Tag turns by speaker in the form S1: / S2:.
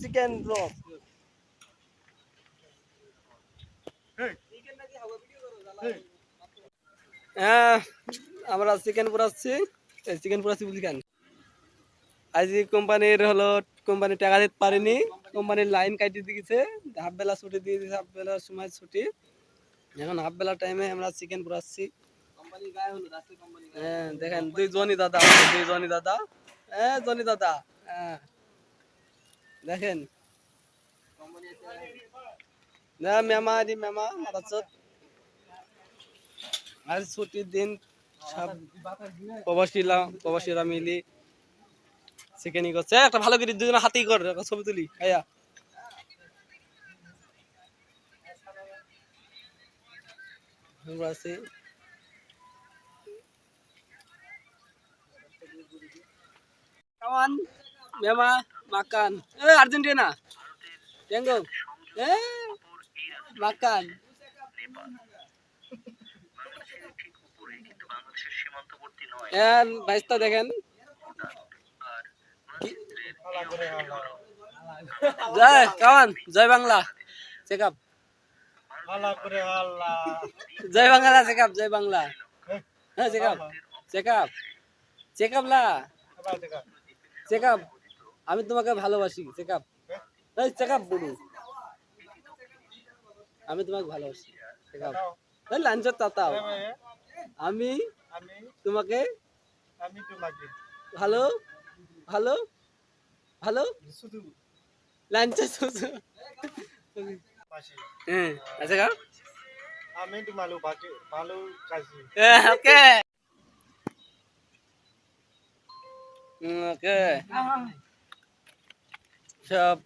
S1: Chicken roll হ্যাঁ আমরা chicken পুরাচ্ছি। Chicken পুরাচ্ছি বুঝলি কেন? আজ কোম্পানির হলো কোম্পানি টাকা দিতে পারেনি। কোম্পানির লাইন কাটিয়ে দিয়েছে হাফ বেলা ছুটি দিয়ে দিয়েছে হাফ বেলার সময় ছুটি। এখন হাফ বেলা টাইমে আমরা চিকেন পুরাচ্ছি। হ্যাঁ দেখেন দুই জনি দাদা দুই জনি দাদা। হ্যাঁ জনি দাদা। হ্যাঁ। দেখেন। না, মেমা দি মেমা মারাচত আজ ছুটির দিন সব প্রবাসীরা প্রবাসীরা মিলি চিকেনই করছে একটা ভালো করে দুজনে হাতেই কর ছবি তুলি আয়া makan eh Argentina. Tengok eh makan. এর ভাইস্তা দেখেন জয় কামান জয় বাংলা চেক আপ জয় বাংলা চেক আপ জয় বাংলা হ্যাঁ check up check up check up লা চেক আপ আমি তোমাকে ভালোবাসি চেক আপ চেক আপ বলু আমি তোমাকে ভালোবাসি চেক আপ এই লাঞ্চত তাতাও আমি
S2: আমি
S1: তোমাকে
S2: আমি তোমাকে
S1: ভালো ভালো। ভালো
S2: শুধু।
S1: লাঞ্চ হ্যাঁ আচ্ছা কা
S2: আমি তোমালো ভালো ভালো কাজী।
S1: ওকে। ওকে। সব